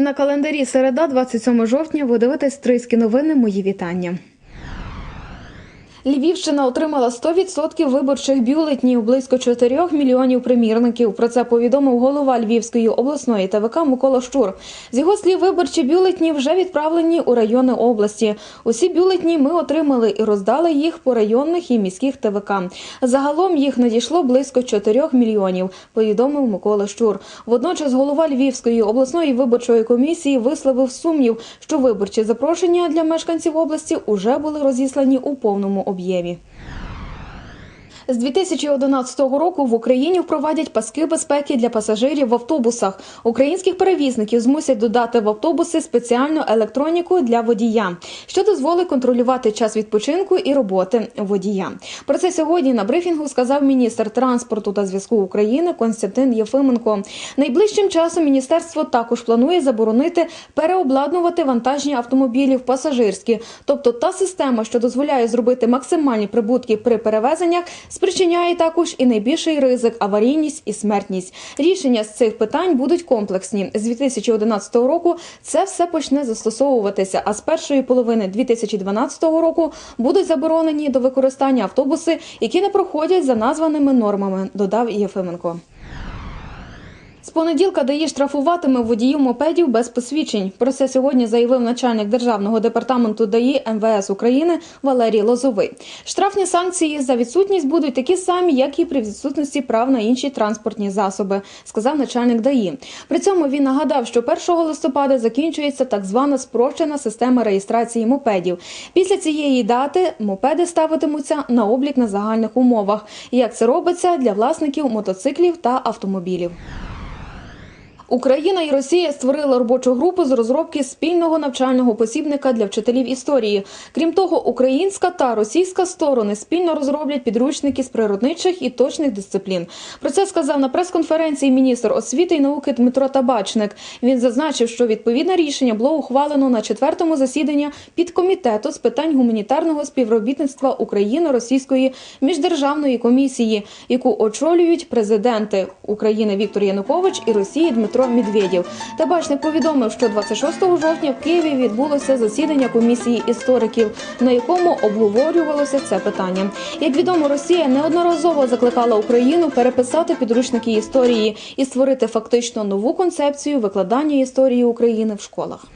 На календарі середа, 27 жовтня, ви дивитесь Стрийські новини. Мої вітання. Львівщина отримала 100% виборчих бюлетнів, близько 4 мільйонів примірників. Про це повідомив голова Львівської обласної ТВК Микола Щур. З його слів, виборчі бюлетні вже відправлені у райони області. Усі бюлетні ми отримали і роздали їх по районних і міських ТВК. Загалом їх надійшло близько 4 мільйонів, повідомив Микола Щур. Водночас голова Львівської обласної виборчої комісії висловив сумнів, що виборчі запрошення для мешканців області уже були розіслані у повному об'ємі. З 2011 року в Україні впровадять паски безпеки для пасажирів в автобусах. Українських перевізників змусять додати в автобуси спеціальну електроніку для водія, що дозволить контролювати час відпочинку і роботи водія. Про це сьогодні на брифінгу сказав міністр транспорту та зв'язку України Константин Єфименко. Найближчим часом міністерство також планує заборонити переобладнувати вантажні автомобілі в пасажирські, тобто та система, що дозволяє зробити максимальні прибутки при перевезеннях, спричиняє також і найбільший ризик аварійність і смертність. Рішення з цих питань будуть комплексні. З 2011 року це все почне застосовуватися. А з першої половини 2012 року будуть заборонені до використання автобуси, які не проходять за названими нормами. Додав Єфименко. З понеділка ДАІ штрафуватиме водіїв мопедів без посвідчень. Про це сьогодні заявив начальник державного департаменту ДАІ МВС України Валерій Лозовий. Штрафні санкції за відсутність будуть такі самі, як і при відсутності прав на інші транспортні засоби, сказав начальник ДАІ. При цьому він нагадав, що 1 листопада закінчується так звана спрощена система реєстрації мопедів. Після цієї дати мопеди ставитимуться на облік на загальних умовах. Як це робиться для власників мотоциклів та автомобілів. Україна і Росія створили робочу групу з розробки спільного навчального посібника для вчителів історії. Крім того, українська та російська сторони спільно розроблять підручники з природничих і точних дисциплін. Про це сказав на прес-конференції міністр освіти і науки Дмитро Табачник. Він зазначив, що відповідне рішення було ухвалено на четвертому засіданні підкомітету з питань гуманітарного співробітництва України-Російської міждержавної комісії, яку очолюють президенти України Віктор Янукович і Росії Дмитро Медведєв. Табачник повідомив, що 26 жовтня в Києві відбулося засідання комісії істориків, на якому обговорювалося це питання. Як відомо, Росія неодноразово закликала Україну переписати підручники історії і створити фактично нову концепцію викладання історії України в школах.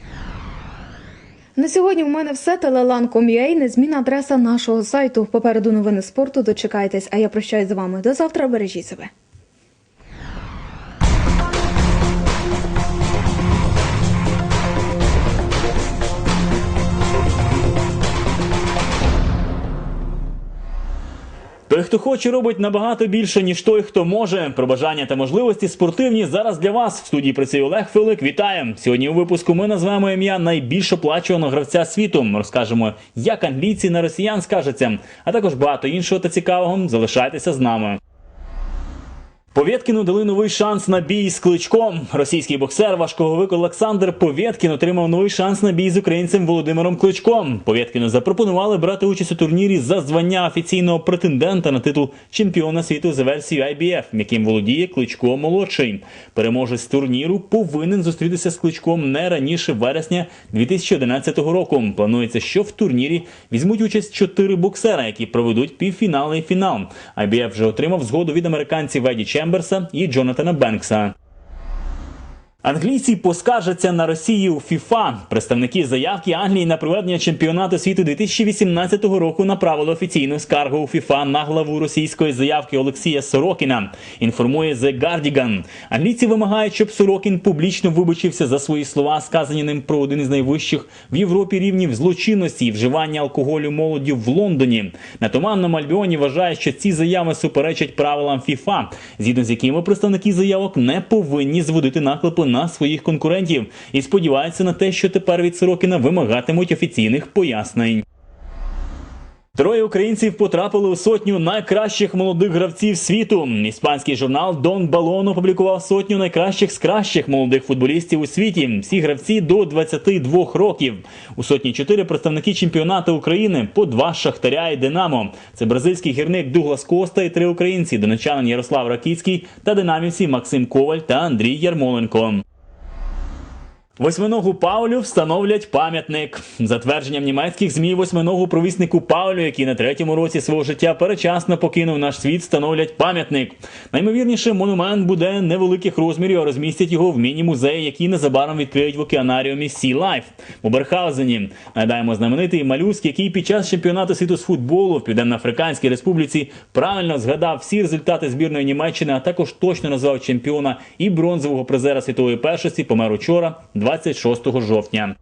На сьогодні в мене все. Телелан.com.ua, незмінна адреса нашого сайту. Попереду новини спорту. Дочекайтесь. А я прощаюсь з вами. До завтра. Бережіть себе. Той, хто хоче, робить набагато більше, ніж той, хто може. Про бажання та можливості спортивні зараз для вас. В студії працює Олег Филик. Вітаємо! Сьогодні у випуску ми назвемо ім'я найбільш оплачуваного гравця світу. Розкажемо, як англійці на росіян скажеться, а також багато іншого та цікавого. Залишайтеся з нами. Повєткіну дали новий шанс на бій з кличком. Російський боксер важковик Олександр Повєткін отримав новий шанс на бій з українцем Володимиром Кличком. Повєткіну запропонували брати участь у турнірі за звання офіційного претендента на титул чемпіона світу за версією IBF, яким володіє Кличко молодший. Переможець турніру повинен зустрітися з кличком не раніше вересня 2011 року. Планується, що в турнірі візьмуть участь чотири боксера, які проведуть півфінал і фінал. IBF вже отримав згоду від американців Еді Чемберса и Джонатана Бэнкса. Англійці поскаржаться на Росію у ФІФА. Представники заявки Англії на проведення чемпіонату світу 2018 року направили офіційну скаргу у ФІФА на главу російської заявки Олексія Сорокіна. Інформує The Guardian. Англійці вимагають, щоб Сорокін публічно вибачився за свої слова, сказані ним про один із найвищих в Європі рівнів злочинності і вживання алкоголю молоді в Лондоні. На туманному Альбіоні вважають, що ці заяви суперечать правилам ФІФА, згідно з якими представники заявок не повинні зводити наклепи на своїх конкурентів і сподіваються на те, що тепер від Сорокіна вимагатимуть офіційних пояснень. Троє українців потрапили у сотню найкращих молодих гравців світу. Іспанський журнал Дон Балон опублікував сотню найкращих з кращих молодих футболістів у світі. Всі гравці до 22 років. У сотні чотири представники чемпіонату України по два шахтаря і Динамо. Це бразильський гірник Дуглас Коста і три українці: донечанин Ярослав Ракіцький та динамівці Максим Коваль та Андрій Ярмоленко. Восьминогу Паулю встановлять пам'ятник. За твердженням німецьких змі, восьминогу провіснику Паулю, який на третьому році свого життя перечасно покинув наш світ, встановлять пам'ятник. Наймовірніше, монумент буде невеликих розмірів, а розмістять його в міні-музеї, який незабаром відкриють в океанаріумі Sea Life у Берхаузені. Нагадаємо, знаменитий малюск, який під час чемпіонату світу з футболу в Південно-Африканській Республіці правильно згадав всі результати збірної Німеччини, а також точно назвав чемпіона і бронзового призера світової першості, помер учора, 26 жовтня.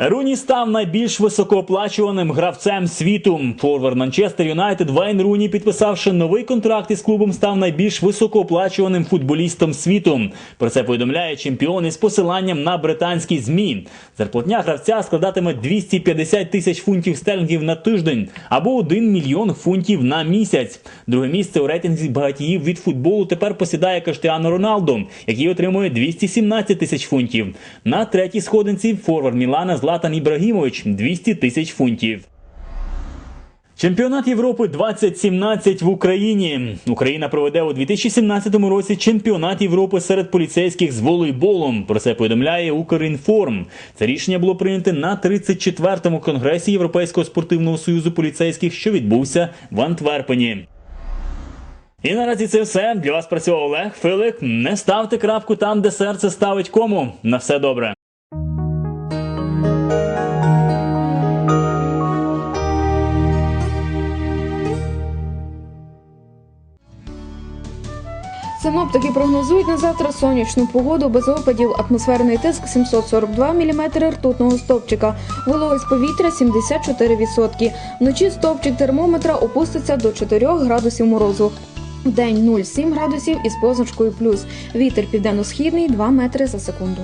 Руні став найбільш високооплачуваним гравцем світу. Форвард Манчестер Юнайтед Вайн Руні, підписавши новий контракт із клубом, став найбільш високооплачуваним футболістом світу. Про це повідомляє чемпіон із посиланням на британські змі. Зарплатня гравця складатиме 250 тисяч фунтів стерлінгів на тиждень або 1 мільйон фунтів на місяць. Друге місце у рейтинзі багатіїв від футболу тепер посідає Каштиану Роналдо, який отримує 217 тисяч фунтів. На третій сходинці форвард Мілана Златан Ібрагімович 200 тисяч фунтів. Чемпіонат Європи 2017 в Україні. Україна проведе у 2017 році чемпіонат Європи серед поліцейських з волейболом. Про це повідомляє Укрінформ. Це рішення було прийнято на 34-му конгресі Європейського спортивного союзу поліцейських, що відбувся в Антверпені. І наразі це все. Для вас працював Олег Филик. Не ставте крапку там, де серце ставить кому. На все добре. Синоптики прогнозують на завтра сонячну погоду без опадів, атмосферний тиск 742 мм ртутного стовпчика, вологість повітря 74%. Вночі стовпчик термометра опуститься до 4 градусів морозу. Вдень 0,7 градусів із позначкою плюс. Вітер південно-східний 2 метри за секунду.